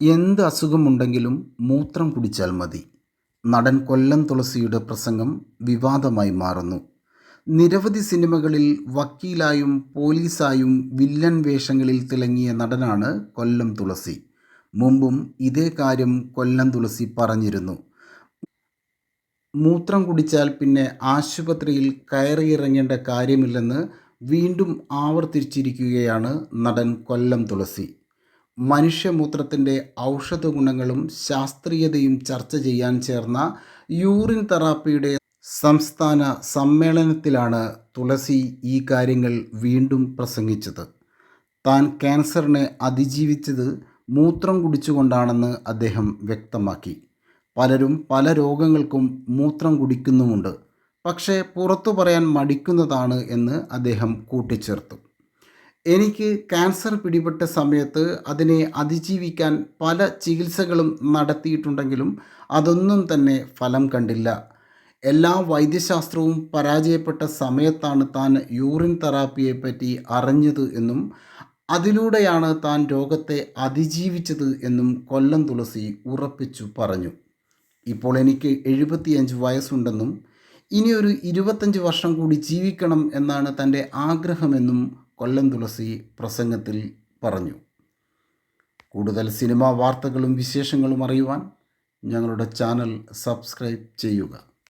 എന്ത് അസുഖമുണ്ടെങ്കിലും മൂത്രം കുടിച്ചാൽ മതി. നടൻ കൊല്ലം തുളസിയുടെ പ്രസംഗം വിവാദമായി മാറുന്നു. നിരവധി സിനിമകളിൽ വക്കീലായും പോലീസായും വില്ലൻ വേഷങ്ങളിൽ തിളങ്ങിയ നടനാണ് കൊല്ലം തുളസി. മുമ്പും ഇതേ കാര്യം കൊല്ലം തുളസി പറഞ്ഞിരുന്നു. മൂത്രം കുടിച്ചാൽ പിന്നെ ആശുപത്രിയിൽ കയറിയിറങ്ങേണ്ട കാര്യമില്ലെന്ന് വീണ്ടും ആവർത്തിച്ചിരിക്കുകയാണ് നടൻ കൊല്ലം തുളസി. മനുഷ്യമൂത്രത്തിന്റെ ഔഷധ ഗുണങ്ങളും ശാസ്ത്രീയതയും ചർച്ച ചെയ്യാൻ ചേർന്ന യൂറിൻ തെറാപ്പിയുടെ സംസ്ഥാന സമ്മേളനത്തിലാണ് തുളസി ഈ കാര്യങ്ങൾ വീണ്ടും പ്രസംഗിച്ചത്. താൻ ക്യാൻസറിനെ അതിജീവിച്ചത് മൂത്രം കുടിച്ചുകൊണ്ടാണെന്ന് അദ്ദേഹം വ്യക്തമാക്കി. പലരും പല രോഗങ്ങൾക്കും മൂത്രം കുടിക്കുന്നുമുണ്ട്. പക്ഷേ പുറത്തു പറയാൻ മടിക്കുന്നതാണ് എന്ന് അദ്ദേഹം കൂട്ടിച്ചേർത്തു. എനിക്ക് ക്യാൻസർ പിടിപെട്ട സമയത്ത് അതിനെ അതിജീവിക്കാൻ പല ചികിത്സകളും നടത്തിയിട്ടുണ്ടെങ്കിലും അതൊന്നും തന്നെ ഫലം കണ്ടില്ല. എല്ലാ വൈദ്യശാസ്ത്രവും പരാജയപ്പെട്ട സമയത്താണ് താൻ യൂറിൻ തെറാപ്പിയെപ്പറ്റി അറിഞ്ഞത് എന്നും അതിലൂടെയാണ് താൻ രോഗത്തെ അതിജീവിച്ചത് എന്നും കൊല്ലം തുളസി ഉറപ്പിച്ചു പറഞ്ഞു. ഇപ്പോൾ എനിക്ക് എഴുപത്തിയഞ്ച് വയസ്സുണ്ടെന്നും ഇനിയൊരു ഇരുപത്തഞ്ച് വർഷം കൂടി ജീവിക്കണം എന്നാണ് തന്റെ ആഗ്രഹമെന്നും കൊല്ലം തുളസി പ്രസംഗത്തിൽ പറഞ്ഞു. കൂടുതൽ സിനിമാ വാർത്തകളും വിശേഷങ്ങളും അറിയുവാൻ ഞങ്ങളുടെ ചാനൽ സബ്സ്ക്രൈബ് ചെയ്യുക.